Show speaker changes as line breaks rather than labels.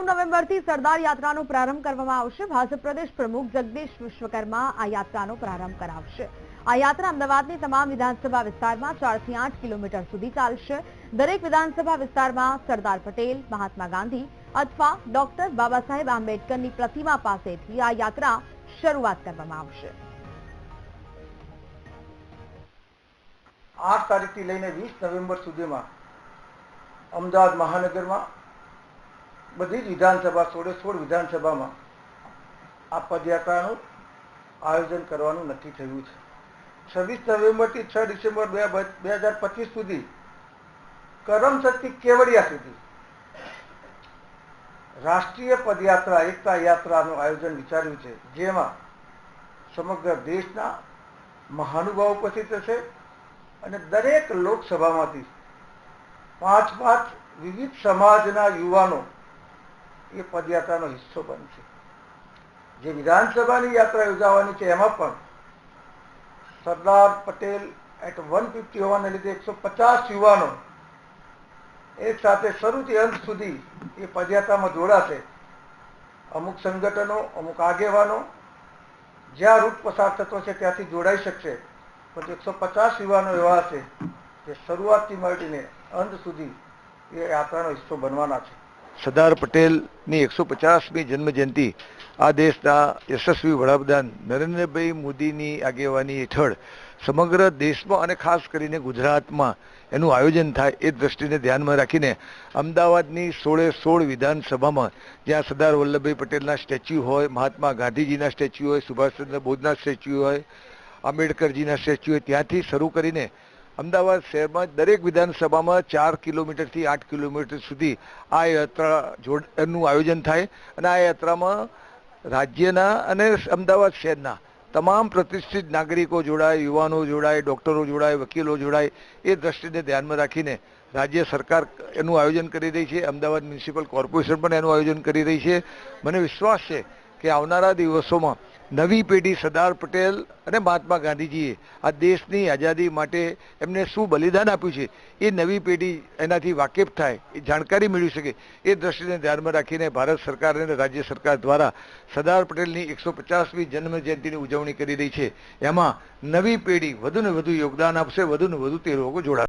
નવ નવેમ્બરથી સરદાર યાત્રાનો પ્રારંભ કરવામાં આવશે. ભાજપ પ્રદેશ પ્રમુખ જગદીશ વિશ્વકર્મા આ યાત્રાનો પ્રારંભ કરાવશે. આ યાત્રા અમદાવાદની તમામ વિધાનસભા વિસ્તારમાં ચારથી આઠ કિલોમીટર સુધી ચાલશે. દરેક વિધાનસભા વિસ્તારમાં સરદાર પટેલ, મહાત્મા ગાંધી અથવા ડોક્ટર બાબા સાહેબ આંબેડકરની પ્રતિમા પાસેથી આ યાત્રા શરૂઆત કરવામાં આવશે.
આઠ તારીખથી લઈને વીસ નવેમ્બર સુધીમાં અમદાવાદ મહાનગરમાં બધી જ વિધાનસભા સોળે સોળ વિધાનસભામાં આ પદયાત્રાનું આયોજન કરવાનું નક્કી થયું છે. છવ્વીસ નવેમ્બરથી છ ડિસેમ્બર બે હજાર પચીસ સુધી કરમસદથી કેવડિયા સુધી રાષ્ટ્રીય પદયાત્રા, એકતા યાત્રાનું આયોજન વિચાર્યું છે, જેમાં સમગ્ર દેશના મહાનુભાવો ઉપસ્થિત થશે અને દરેક લોકસભામાંથી પાંચ પાંચ વિવિધ સમાજના યુવાનો એ પદયાત્રાનો હિસ્સો બનશે જે વિધાનસભાની યાત્રા યોજાવાની છે, એમાં પણ Sardar Patel at one fifty હોવાને લીધે એકસો પચાસ યુવાનો એક સાથે શરૂથી અંત સુધી એ પદયાત્રામાં જોડાશે. અમુક સંગઠનો, અમુક આગેવાનો જ્યાં રૂટ પસાર થતો છે ત્યાંથી જોડાઈ શકશે. પણ એકસો પચાસ યુવાનો એવા હશે, જે શરૂઆતથી મળીને અંત સુધી એ યાત્રાનો હિસ્સો બનવાના છે. સરદાર પટેલની એકસો પચાસમી જન્મજયંતિ આ દેશના યશસ્વી વડાપ્રધાન નરેન્દ્રભાઈ મોદીની આગેવાની હેઠળ સમગ્ર દેશમાં અને ખાસ કરીને ગુજરાતમાં એનું આયોજન થાય એ દ્રષ્ટિને ધ્યાનમાં રાખીને અમદાવાદની સોળે સોળ વિધાનસભામાં જ્યાં સરદાર વલ્લભભાઈ પટેલના સ્ટેચ્યુ હોય, મહાત્મા ગાંધીજીના સ્ટેચ્યુ હોય, સુભાષચંદ્ર બોઝના સ્ટેચ્યુ હોય, આંબેડકરજીના સ્ટેચ્યુ હોય, ત્યાંથી શરૂ કરીને અમદાવાદ શહેરમાં દરેક વિધાનસભામાં ચાર કિલોમીટરથી આઠ કિલોમીટર સુધી આ યાત્રા જોડનું આયોજન થાય અને આ યાત્રામાં રાજ્યના અને અમદાવાદ શહેરના તમામ પ્રતિષ્ઠિત નાગરિકો જોડાય, યુવાનો જોડાય, ડૉક્ટરો જોડાય, વકીલો જોડાય એ દ્રષ્ટિને ધ્યાનમાં રાખીને રાજ્ય સરકાર એનું આયોજન કરી રહી છે, અમદાવાદ મ્યુનિસિપલ કોર્પોરેશન પણ એનું આયોજન કરી રહી છે. મને વિશ્વાસ છે કે આવનારા દિવસોમાં નવી પેઢી સરદાર પટેલ અને મહાત્મા ગાંધીજીએ આ દેશની આઝાદી માટે એમને શું બલિદાન આપ્યું છે, એ નવી પેઢી એનાથી વાકેફ થાય, એ જાણકારી મેળવી શકે, એ દ્રષ્ટિને ધ્યાનમાં રાખીને ભારત સરકાર અને રાજ્ય સરકાર દ્વારા સરદાર પટેલની એકસો પચાસમી જન્મ જયંતિની ઉજવણી કરી રહી છે. એમાં નવી પેઢી વધુને વધુ યોગદાન આપશે, વધુને વધુ તે લોકો જોડાશે.